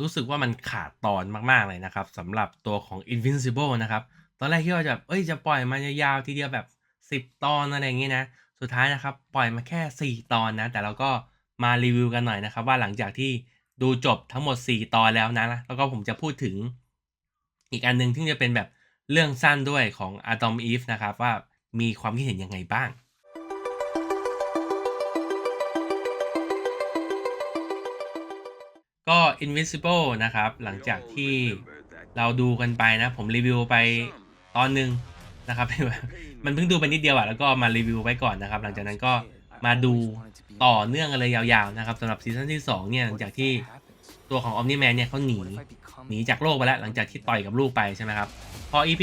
รู้สึกว่ามันขาดตอนมากๆเลยนะครับสำหรับตัวของ Invincible นะครับ ตอนแรกคิดว่าจะเอ้ยจะปล่อยมายาวๆทีเดียวแบบ 10 ตอนอะไรอย่างงี้นะ สุดท้ายนะครับ ปล่อยมาแค่ 4 ตอนนะ แต่เราก็มารีวิวกันหน่อยนะครับ ว่าหลังจากที่ดูจบทั้งหมด 4 ตอนแล้วนะ แล้วก็ผมจะพูดถึง อีกอันหนึ่งที่จะเป็นแบบเรื่องสั้นด้วยของ Atom Eve นะครับว่ามีความคิดเห็นยังไงบ้าง ก็ Invincible นะครับ หลังจากที่เราดูกันไปนะ ผมรีวิวไปตอนหนึ่งนะครับ มันเพิ่งดูไปนิดเดียวอะแล้วก็มารีวิวไว้ก่อนนะครับ หลังจากนั้นก็มาดูต่อเนื่องกันเลยยาวๆนะครับสำหรับซีซั่นที่2เนี่ยหลังจากที่ตัวของ Omni Man เนี่ยเขาหนีหนีจากโลกไปแล้ว หลังจากที่ต่อยกับลูกไปใช่ไหมครับ พอ EP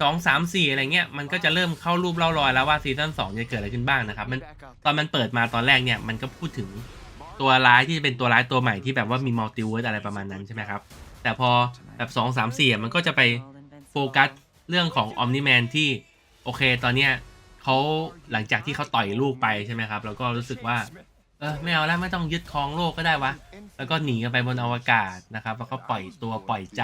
สองสามสี่อะไรเงี้ยมันก็จะเริ่มเข้ารูปเล่ารอยแล้วว่าซีซั่นสองจะเกิดอะไรขึ้นบ้างนะครับมันตอนมันเปิดมาตอนแรกเนี่ยมันก็พูดถึง ตัวร้ายที่จะเป็นตัวร้ายตัวใหม่ที่แบบว่ามีมัลติเวิร์สอะไรประมาณนั้นใช่ไหมครับ แต่พอแบบสองสามสี่มันก็จะไปโฟกัสเรื่องของอมนิแมนที่โอเคตอนเนี้ยเขาหลังจากที่เขาต่อยลูกไปใช่ไหมครับ แล้วก็รู้สึกว่า เออไม่เอาแล้วไม่ต้องยึดครองโลกก็ได้วะ แล้วก็หนีกันไปบนอวกาศนะครับ แล้วก็ปล่อยตัวปล่อยใจ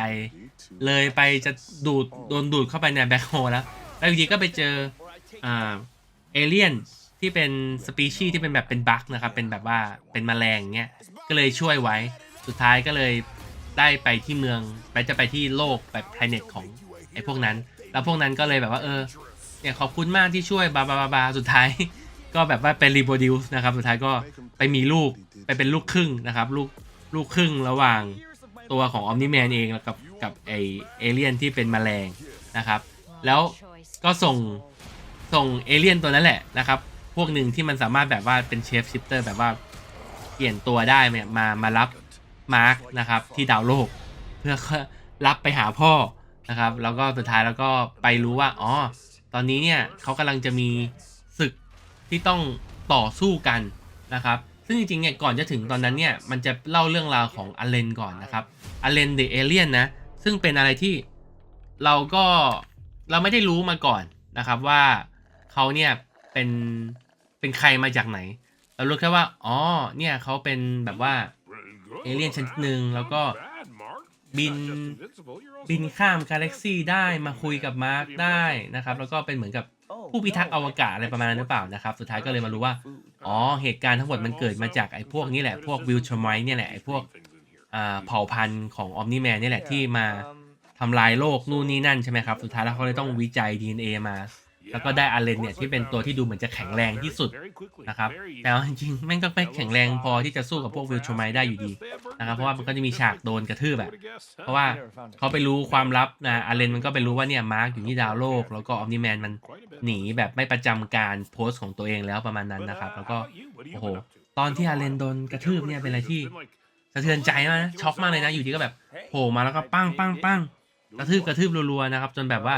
เลยไปจะดูดโดนดูดเข้าไปในแบ็คโฮแล้ว แล้วอยู่ดีก็ไปเจออ่าเอเลียน ที่เป็นสปีชีส์ที่เป็นแบบเป็นบั๊กนะครับ เป็นแบบว่าเป็นแมลงเงี้ย ก็เลยช่วยไว้ สุดท้ายก็เลยได้ไปที่เมืองไปจะไปที่โลกแบบแพลเน็ตของไอ้พวกนั้น แล้วพวกนั้นก็เลยแบบว่าเออเนี่ยขอบคุณมากที่ช่วยบาบาบาบาสุดท้าย ก็แบบว่าเป็นรีโบดิวส์นะครับ สุดท้ายก็ไปมีลูกไปเป็นลูกครึ่งนะครับ ลูกลูกครึ่งระหว่างตัวของอ m มนิแมนเองแล้วกับกับไอเอเลียนที่เป็นแมลงนะครับ แล้วก็ส่งส่งเอเลียนตัวนั้นแหละนะครับ พวกหนึ่งที่มันสามารถแบบว่าเป็นเชฟชิปเตอร์แบบว่าเปลี่ยนตัวได้เนี่ยมามารับมาร์กนะครับที่ดาวโลก เพื่อรับไปหาพ่อนะครับ แล้วก็สุดท้ายแล้วก็ไปรู้ว่าอ๋อตอนนี้เนี่ยเขากำลังจะมีศึกที่ต้องต่อสู้กันนะครับ ซึ่งจริงๆเนี่ยก่อนจะถึงตอนนั้นเนี่ยมันจะเล่าเรื่องราวของอเลนก่อนนะครับอเลนเดอะเอเลียนนะซึ่งเป็นอะไรที่เราก็เราไม่ได้รู้มาก่อนนะครับว่าเขาเนี่ยเป็น เป็นใครมาจากไหน เรารู้แค่ว่า อ๋อ เนี่ยเขาเป็นแบบว่าเอเลี่ยนชนิดหนึ่งแล้วก็บินบินข้ามกาแล็กซี่ได้มาคุยกับมาร์คได้นะครับ แล้วก็เป็นเหมือนกับผู้พิทักษ์อวกาศอะไรประมาณนั้นหรือเปล่านะครับ สุดท้ายก็เลยมารู้ว่า อ๋อ เหตุการณ์ทั้งหมดมันเกิดมาจากไอ้พวกนี้แหละ พวกวิลชไมท์เนี่ยแหละ ไอ้พวกอ่าเผ่าพันธุ์ของออมนิแมนนี่แหละที่มาทำลายโลกนู่นนี่นั่นใช่ไหมครับ สุดท้ายแล้วเขาเลยต้องวิจัย DNA มา แล้วก็ได้อาเลนเนี่ยที่เป็นตัวที่ดูเหมือนจะแข็งแรงที่สุดนะครับ แต่เอาจริงๆแม่งก็ไม่แข็งแรงพอที่จะสู้กับพวกวิลชไมท์ได้อยู่ดีนะครับเพราะว่ามันก็จะมีฉากโดนกระทืบแบบเพราะว่าเขาไปรู้ความลับนะอาเลนมันก็ไปรู้ว่าเนี่ยมาร์กอยู่ที่ดาวโลก แล้วก็ออมนิแมนมันหนีแบบไม่ประจำการโพสต์ของตัวเองแล้วประมาณนั้นนะครับ แล้วก็โอ้โหตอนที่อาเลนโดนกระทืบเนี่ยเป็นอะไรที่สะเทือนใจมากนะช็อกมากเลยนะอยู่ดีก็แบบโผล่มาแล้วก็ปั้งปั้งปั้ง กระทืบกระทืบรัวๆนะครับ จนแบบว่า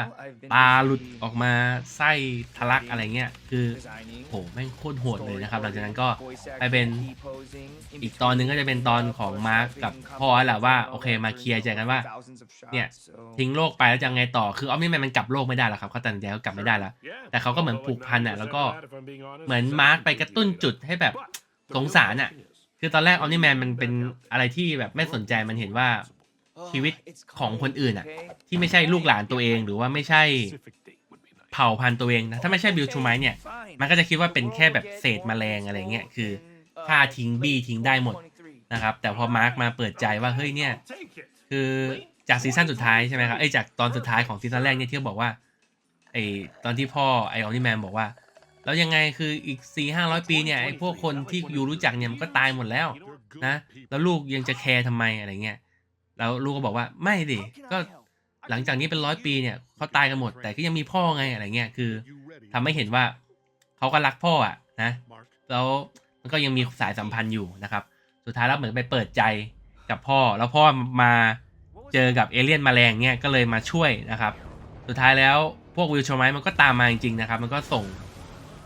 ตาหลุดออกมาไส้ทะลักอะไรเงี้ยคือโหแม่งโคตรโหดเลยนะครับ หลังจากนั้นก็ไปเป็นอีกตอนหนึ่งก็จะเป็นตอนของมาร์กกับพ่อแหละว่าโอเคมาเคลียร์ใจกันว่า เนี่ยทิ้งโลกไปแล้วจะไงต่อคือออมนี่แมนมันกลับโลกไม่ได้แล้วครับเขาตัดสินใจเขากลับไม่ได้แล้ว แต่เขาก็เหมือนผูกพันอะแล้วก็เหมือนมาร์กไปกระตุ้นจุดให้แบบสงสารอะคือตอนแรกออมนี่แมนมันเป็นอะไรที่แบบไม่สนใจมันเห็นว่า ชีวิตของคนอื่นอะ ที่ไม่ใช่ลูกหลานตัวเองหรือว่าไม่ใช่เผ่าพันธุ์ตัวเองนะ ถ้าไม่ใช่บิลชูไมเนี่ย มันก็จะคิดว่าเป็นแค่แบบเศษแมลงอะไรเงี้ยคือฆ่าทิ้งบี้ทิ้งได้หมดนะครับ แต่พอมาร์กมาเปิดใจว่าเฮ้ยเนี่ย คือจากซีซั่นสุดท้ายใช่ไหมครับเอ้ยจากตอนสุดท้ายของซีซั่นแรกเนี่ยที่เขาบอกว่าไอ้ตอนที่พ่อไอ้ออนิแมนบอกว่า แล้วยังไงคืออีกสี่ห้าร้อยปีเนี่ยไอ้พวกคนที่อยู่รู้จักเนี่ยมันก็ตายหมดแล้วนะแล้วลูกยังจะแคร์ทำไมอะไรเงี้ย แล้วลูกก็บอกว่าไม่ดิก็หลังจากนี้เป็นร้อยปีเนี่ยเขาตายกันหมดแต่ก็ยังมีพ่อไงอะไรเงี้ยคือทำให้เห็นว่าเขาก็รักพ่ออะนะแล้วมันก็ยังมีสายสัมพันธ์อยู่นะครับ สุดท้ายแล้วเหมือนไปเปิดใจกับพ่อ แล้วพ่อมาเจอกับเอเลี่ยนมาแมลงเนี่ยก็เลยมาช่วยนะครับ สุดท้ายแล้วพวกวิลชไมท์มันก็ตามมาจริงๆนะครับ มันก็ส่ง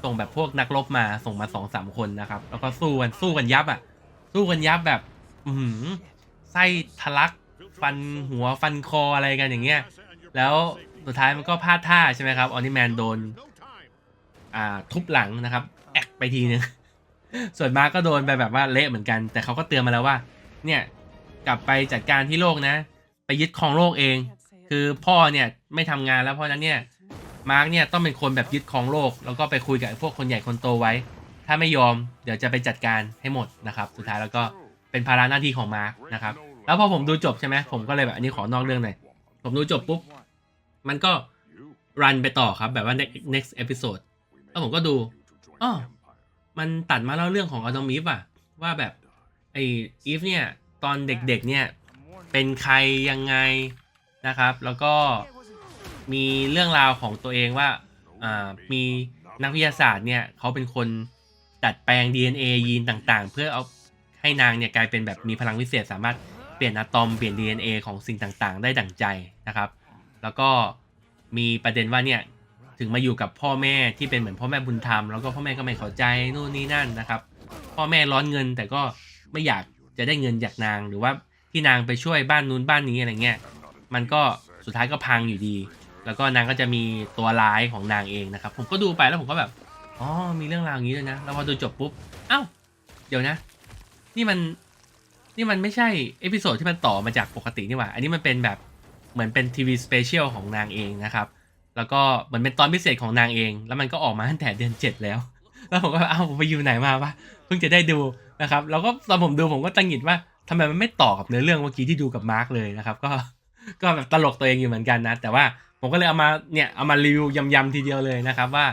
ส่งแบบพวกนักรบมาส่งมาสองสามคนนะครับ แล้วก็สู้กันสู้กันยับอะสู้กันยับแบบ อืไส้ทะลัก ฟันหัวฟันคออะไรกันอย่างเงี้ย แล้วสุดท้ายมันก็พลาดท่าใช่ไหมครับออนิแมนโดนอ่าทุบหลังนะครับ แอกไปทีนึง ส่วนมาร์กก็โดนไปแบบว่าเละเหมือนกัน แต่เขาก็เตือนมาแล้วว่า เนี่ยกลับไปจัดการที่โลกนะ ไปยึดครองโลกเอง คือพ่อเนี่ยไม่ทำงานแล้วเพราะนั้นเนี่ยมาร์กเนี่ยต้องเป็นคนแบบยึดครองโลก แล้วก็ไปคุยกับพวกคนใหญ่คนโตไว้ ถ้าไม่ยอมเดี๋ยวจะไปจัดการให้หมดนะครับ สุดท้ายแล้วก็เป็นภาระหน้าที่ของมาร์กนะครับ แล้วพอผมดูจบใช่ไหมผมก็เลยแบบอันนี้ขอนอกเรื่องหน่อยผมดูจบปุ๊บ มันก็รันไปต่อครับแบบว่า next next episode แล้วผมก็ดูอ้อมันตัดมาเล่าเรื่องของอ d อม v ฟอะว่าแบบไอ้อีฟเนี่ยตอนเด็กๆเนี่ยเป็นใครยังไงนะครับ แล้วก็มีเรื่องราวของตัวเองว่าอ่ามีนักวิทยาศาสตร์เนี่ยเขาเป็นคนดัดแปลง DNA ยีนต่างๆ เพื่อเอาให้นางเนี่ยกลายเป็นแบบมีพลังวิเศษสามารถ เปลี่ยนอะตอมเปลี่ยน DNA ของสิ่งต่างๆ ได้ดั่งใจนะครับ แล้วก็มีประเด็นว่าเนี่ยถึงมาอยู่กับพ่อแม่ที่เป็นเหมือนพ่อแม่บุญธรรมแล้วก็พ่อแม่ก็ไม่เข้าใจนู่นนี่นั่นนะครับ พ่อแม่ร้อนเงินแต่ก็ไม่อยากจะได้เงินจากนางหรือว่าที่นางไปช่วยบ้านนู้นบ้านนี้อะไรเงี้ยมันก็สุดท้ายก็พังอยู่ดี แล้วก็นางก็จะมีตัวร้ายของนางเองนะครับ ผมก็ดูไปแล้วผมก็แบบอ๋อมีเรื่องราวอย่างนี้ด้วยนะแล้วพอดูจบปุ๊บเอ้าเดี๋ยวนะ นี่มัน นี่มันไม่ใช่เอพิโซดที่มันต่อมาจากปกตินี่หว่า อันนี้มันเป็นแบบเหมือนเป็นทีวีสเปเชียลของนางเองนะครับ แล้วก็เหมือนเป็นตอนพิเศษของนางเอง แล้วมันก็ออกมาตั้งแต่เดือนเจ็ดแล้ว แล้วผมก็อ้าผมไปอยู่ไหนมาวะ เพิ่งจะได้ดูนะครับ แล้วก็ตอนผมดูผมก็ตังหงิดว่าทำไมมันไม่ต่อกับเนื้อเรื่องเมื่อกี้ที่ดูกับมาร์กเลยนะครับ ก็ ก็แบบตลกตัวเองอยู่เหมือนกันนะ แต่ว่าผมก็เลยเอามาเนี่ยเอามารีวิวยำๆทีเดียวเลยนะครับว่า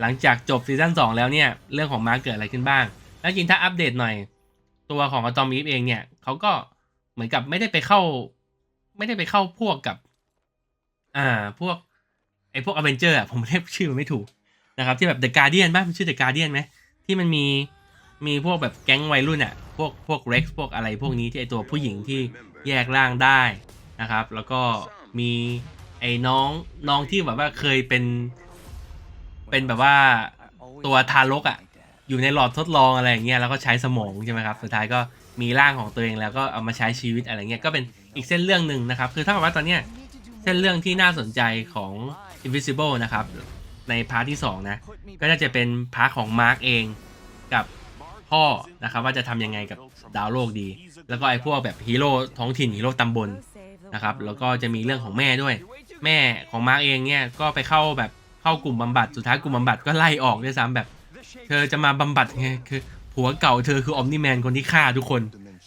หลังจากจบซีซั่น2แล้วเนี่ยเรื่องของมาร์กเกิดอะไรขึ้นบ้าง แล้วจริงถ้าอัปเดตหน่อย ตัวของอะตอม e ีฟเองเนี่ยเขาก็เหมือนกับไม่ได้ไปเข้า ไม่ได้ไปเข้าพวกกับ อ่า พวก ไอพวกอเวนเจอร์อะผมเรียกชื่อมันไม่ถูกนะครับ ที่แบบเดอะการเดียนบ้างมันชื่อเดอะการเดียนไหมที่มันมีมีพวกแบบแก๊งวัยรุ่นอะพวกพวกเร็กซ์พวกอะไรพวกนี้ที่ไอตัวผู้หญิงที่แยกร่างได้นะครับ แล้วก็มีไอ้น้องน้องที่แบบว่าเคยเป็น เป็นแบบว่าตัวทารกอะ อยู่ในหลอดทดลองอะไรอย่างเงี้ยแล้วก็ใช้สมองใช่ไหมครับสุดท้ายก็มีร่างของตัวเองแล้วก็เอามาใช้ชีวิตอะไรเงี้ยก็เป็นอีกเส้นเรื่องหนึ่งนะครับ คือถ้ากับว่าตอนเนี้ยเส้นเรื่องที่น่าสนใจของ Invisible นะครับในพาร์ทที่2นะก็น่าจะเป็นพาร์ทของมาร์กเองกับพ่อนะครับว่าจะทำยังไงกับดาวโลกดี แล้วก็ไอ้พวกแบบฮีโร่ท้องถิ่นฮีโร่ตำบลนะครับแล้วก็จะมีเรื่องของแม่ด้วย แม่ของมาร์กเองเนี่ยก็ไปเข้าแบบเข้ากลุ่มบำบัดสุดท้ายกลุ่มบำบัดก็ไล่ออกด้วยซ้ำแบบ เธอจะมาบำบัดไงคือผัวเก่าเธอคืออมนิแมนคนที่ฆ่าทุกคน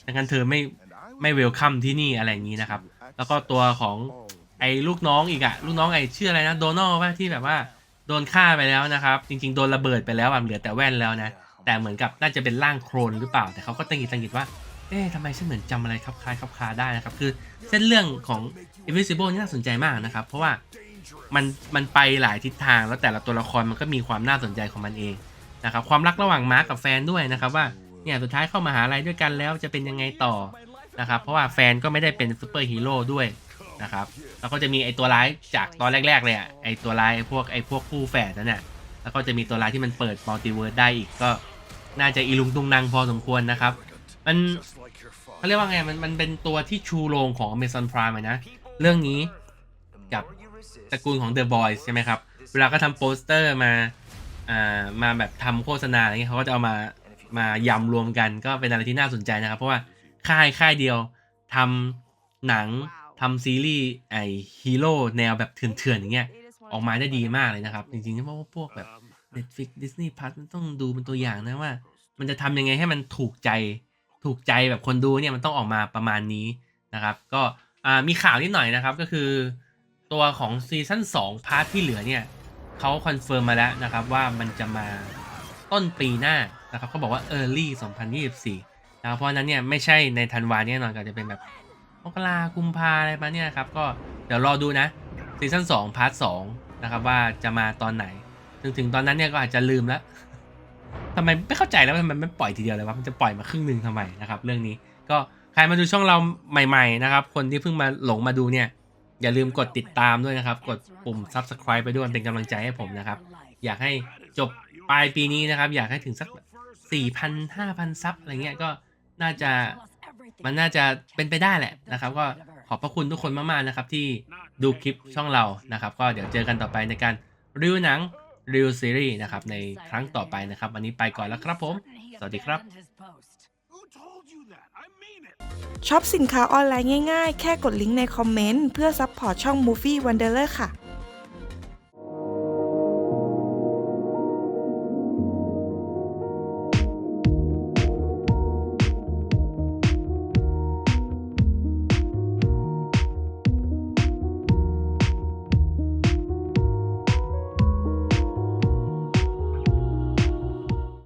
ดังนั้นเธอไม่ไม่เวลคัมที่นี่อะไรอย่างนี้นะครับ แล้วก็ตัวของไอ้ลูกน้องอีกอะลูกน้องไอ้ชื่ออะไรนะโดนัลว่าที่แบบว่าโดนฆ่าไปแล้วนะครับ จริง ๆ โดนระเบิดไปแล้วอะเหลือแต่แว่นแล้วนะ แต่เหมือนกับน่าจะเป็นร่างโครนหรือเปล่า แต่เขาก็ตังหิดตังหิดว่า เอ๊ะทำไมฉันเหมือนจำอะไรคลับคล้ายคลับคาได้นะครับ คือเส้นเรื่องของ Invisible นี่น่าสนใจมากนะครับ เพราะว่ามันมันไปหลายทิศทางแล้วแต่ละตัวละครมันก็มีความน่าสนใจของมันเอง นะครับความรักระหว่างมาร์กกับแฟนด้วยนะครับว่าเนี่ยสุดท้ายเข้ามาหาลัยด้วยกันแล้วจะเป็นยังไงต่อนะครับเพราะว่าแฟนก็ไม่ได้เป็นซูเปอร์ฮีโร่ด้วยนะครับแล้วก็จะมีไอตัวร้ายจากตอนแรก ๆ เลยอะไอตัวร้ายไอพวกไอพวกคู่แฝดนั่นน่ะแล้วก็จะมีตัวร้ายที่มันเปิดมัลติเวิร์สได้อีกก็น่าจะอีลุงตุงนางพอสมควรนะครับ มันเขาเรียกว่าไงมันมันเป็นตัวที่ชูโรงของ Amazon Prime นะ เรื่องนี้กับตระกูลของ The Boys ใช่ไหมครับ เวลาก็ทำโปสเตอร์มา อ่ามาแบบทำโฆษณาอะไรเงี้ยเขาก็จะเอามามายำรวมกันก็เป็นอะไรที่น่าสนใจนะครับ เพราะว่าค่ายค่ายเดียวทำหนังทำซีรีส์ไอฮีโร่แนวแบบเถื่อนๆอย่างเงี้ยออกมาได้ดีมากเลยนะครับ จริงๆเพราะว่าพวกแบบ Netflix Disney Plus มันต้องดูเป็นตัวอย่างนะว่า มันจะทำยังไงให้มันถูกใจถูกใจแบบคนดูเนี่ยมันต้องออกมาประมาณนี้นะครับ ก็อ่ามีข่าวนิดหน่อยนะครับก็คือ ตัวของซีซั่น2พาร์ทที่เหลือเนี่ย เขาคอนเฟิร์มมาแล้วนะครับว่ามันจะมาต้นปีหน้านะครับเขาบอกว่า Early 2024นะเพราะนั้นเนี่ยไม่ใช่ในธันวาเนี่ยนอนก็จะเป็นแบบมกรากุมภาอะไรมาเนี่ยครับก็เดี๋ยวรอดูนะซีซั่น2พาร์ท2นะครับว่าจะมาตอนไหน ถึงถึงตอนนั้นเนี่ยก็อาจจะลืมแล้วทำไมไม่เข้าใจแล้วทำไมไม่ปล่อยทีเดียวเลยวะมันจะปล่อยมาครึ่งหนึ่งทำไมนะครับเรื่องนี้ก็ใครมาดูช่องเราใหม่ ๆ นะครับ คนที่เพิ่งมาหลงมาดูเนี่ย อย่าลืมกดติดตามด้วยนะครับ กดปุ่ม subscribe ไปด้วยเป็นกำลังใจให้ผมนะครับ อยากให้จบปลายปีนี้นะครับ อยากให้ถึงสักสี่พันห้าพันซับอะไรเงี้ยก็น่าจะมันน่าจะเป็นไปได้แหละนะครับ ก็ขอบพระคุณทุกคนมากๆนะครับ ที่ดูคลิปช่องเรานะครับ ก็เดี๋ยวเจอกันต่อไปในการรีวิวหนังรีวิวซีรีส์นะครับในครั้งต่อไปนะครับ วันนี้ไปก่อนแล้วครับผม สวัสดีครับ ช็อปสินค้าออนไลน์ง่ายๆ แค่กดลิงก์ในคอมเมนต์ เพื่อซัพพอร์ตช่อง Movie Wanderer ค่ะ